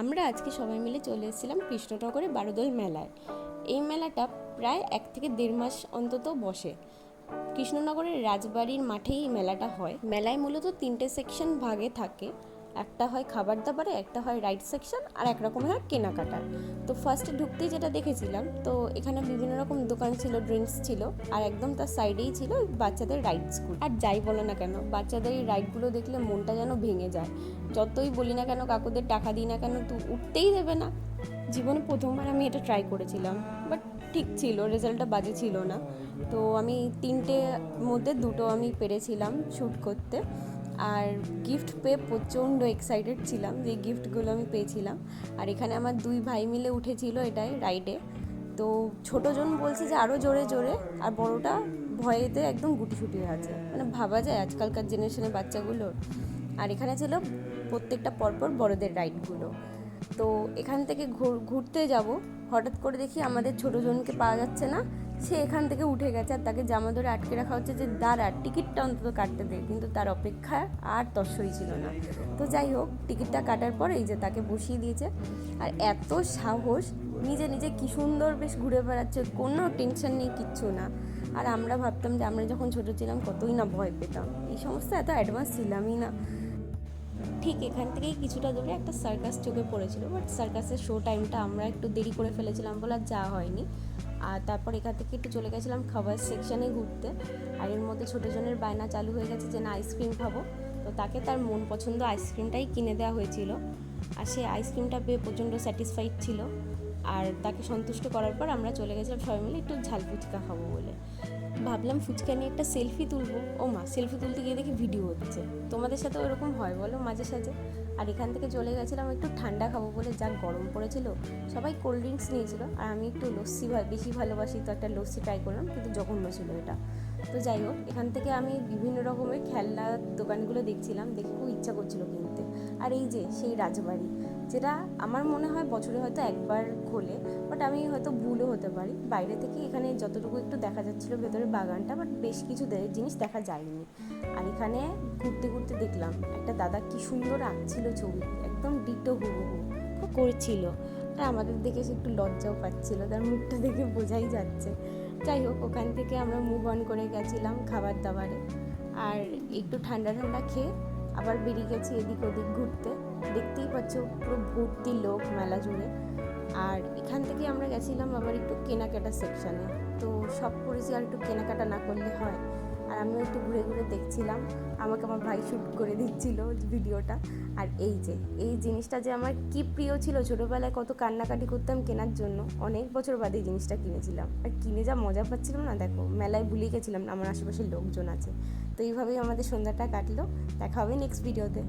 আমরা আজকে সবাই মিলে চলে এসেছিলাম কৃষ্ণনগরে বারোদোল মেলায়। এই মেলাটা প্রায় এক থেকে দেড় মাস অন্তত বসে। কৃষ্ণনগরের রাজবাড়ির মাঠেই মেলাটা হয়। মেলায় মূলত তিনটে সেকশন ভাগে থাকে। একটা হয় খাবার দাবারে, একটা হয় রাইড সেকশন আর এক হয় কেনাকাটার। তো ফার্স্টে ঢুকতেই যেটা দেখেছিলাম, তো এখানে বিভিন্ন রকম দোকান ছিল ড্রিঙ্কস ছিল আর একদম তার সাইডেই ছিল বাচ্চাদের রাইড স্কুল আর যাই বলো না কেন, বাচ্চাদের এই রাইডগুলো দেখলে মনটা যেন ভেঙে যায়। যতই বলি না কেন, কাকুদের টাকা দিই না কেন, তো উঠতেই দেবে না। জীবনে প্রথমবার আমি এটা ট্রাই করেছিলাম বাট ঠিক ছিল রেজাল্টটা বাজে ছিল না। তো আমি তিনটে মধ্যে দুটো আমি পেরেছিলাম শ্যুট করতে। আর গিফট পেয়ে প্রচণ্ড এক্সাইটেড ছিলাম যে গিফটগুলো আমি পেয়েছিলাম। আর এখানে আমার দুই ভাই মিলে উঠেছিল এটাই রাইডে তো ছোটোজন বলছে যে আরও জোরে জোরে, আর বড়টা ভয়েতে একদম গুটিসুটি আছে। মানে ভাবা যায় আজকালকার জেনারেশনের বাচ্চাগুলোর। আর এখানে ছিল প্রত্যেকটা পরপর বড়দের রাইডগুলো তো এখান থেকে ঘুর- ঘুরতে যাব। হঠাৎ করে দেখি আমাদের ছোটো জনকে পাওয়া যাচ্ছে না। সে এখান থেকে উঠে গেছে আর তাকে জামা ধরে আটকে রাখা হচ্ছে যে, দাঁড়া, টিকিটটা অন্তত কাটতে দে। কিন্তু তার অপেক্ষা আর তস্যই ছিল না। তো যাই হোক, টিকিটটা কাটার পর এই যে তাকে বসিয়ে দিয়েছে। আর এত সাহস, নিজে নিজে কি সুন্দর বেশ ঘুরে বেড়াচ্ছে, কোনো টেনশন নেই, কিচ্ছু না। আর আমরা ভাবতাম যে, আমরা যখন ছোটো ছিলাম, কতই না ভয় পেতাম। এই সমস্ত এত অ্যাডভান্স ছিলামই না। ঠিক এখান থেকেই কিছুটা দূরে একটা সার্কাস চোখে পড়েছিল বাট সার্কাসের শো টাইমটা আমরা একটু দেরি করে ফেলেছিলাম বলে আর যাওয়া হয়নি। আর তারপর এখান থেকে একটু চলে গেছিলাম খাবার সেকশানে ঘুরতে। আর এর মধ্যে ছোটো জনের বায়না চালু হয়ে গেছে যে, না আইসক্রিম খাব। তো তাকে তার মন পছন্দ আইসক্রিমটাই কিনে দেওয়া হয়েছিল। আর সে আইসক্রিমটা পেয়ে প্রচণ্ড স্যাটিসফাইড ছিল। আর তাকে সন্তুষ্ট করার পর আমরা চলে গেছিলাম সবাই মিলে একটু ঝাল ফুচকা খাব বলে। ভাবলাম ফুচকা নিয়ে একটা সেলফি তুলবো। ও মা সেলফি তুলতে গিয়ে দেখি ভিডিও হচ্ছে। তোমাদের সাথে ওরকম হয় বলো মাঝে সাঝে? আর এখান থেকে চলে গেছিলাম একটু ঠান্ডা খাব বলে, যা গরম পড়েছিল, সবাই কোল্ড ড্রিঙ্কস নিয়েছিল। আর আমি একটু লস্যি বেশি ভালোবাসি, তো একটা লস্যি ট্রাই করলাম, কিন্তু জঘন্য ছিল এটা। তো যাই হোক, এখান থেকে আমি বিভিন্ন রকমের খেলনার দোকানগুলো দেখছিলাম, দেখে খুব ইচ্ছা করছিল কিনতে। আর এই যে, সেই রাজবাড়ি। যেটা আমার মনে হয় বছরে হয়তো একবার খোলে বাট আমি হয়তো ভুলও হতে পারি। বাইরে থেকে এখানে যতটুকু একটু দেখা যাচ্ছিল ভেতরে বাগানটা বাট বেশ কিছু জিনিস দেখা যায়নি। আর এখানে ঘুরতে ঘুরতে দেখলাম, একটা দাদা কি সুন্দর আঁকছিল ছবি, একদম ডিটো খুব করছিল। আর আমাদের দেখে সে একটু লজ্জাও পাচ্ছিল, তার মুখটা দেখে বোঝাই যাচ্ছে। যাই হোক, ওখান থেকে আমরা মুভ অন করে গেছিলাম খাবার দাবারে। আর একটু ঠান্ডা ঠান্ডা খেয়ে আবার বেরিয়ে গেছি এদিক ওদিক ঘুরতে। দেখতেই পাচ্ছ পুরো ভর্তি লোক মেলা জুড়ে। আর এখান থেকে আমরা গেছিলাম আবার একটু কেনাকাটা সেকশানে তো সব করেছি আর একটু কেনাকাটা না করলে হয়। আর আমিও একটু ঘুরে ঘুরে দেখছিলাম। আমাকে আমার ভাই শ্যুট করে দিচ্ছিল ভিডিওটা। আর এই যে, এই জিনিসটা যে আমার কি প্রিয় ছিল, ছোটোবেলায় কত কান্নাকাটি করতাম কেনার জন্য, অনেক বছর বাদে এই জিনিসটা কিনেছিলাম। আর কিনে যা মজা পাচ্ছিলাম না, দেখো, মেলায় ভুলে গেছিলাম, আমার আশেপাশের লোকজন আছে। তো এইভাবেই আমাদের সন্ধ্যাটা কাটলো। দেখা হবে নেক্সট ভিডিওতে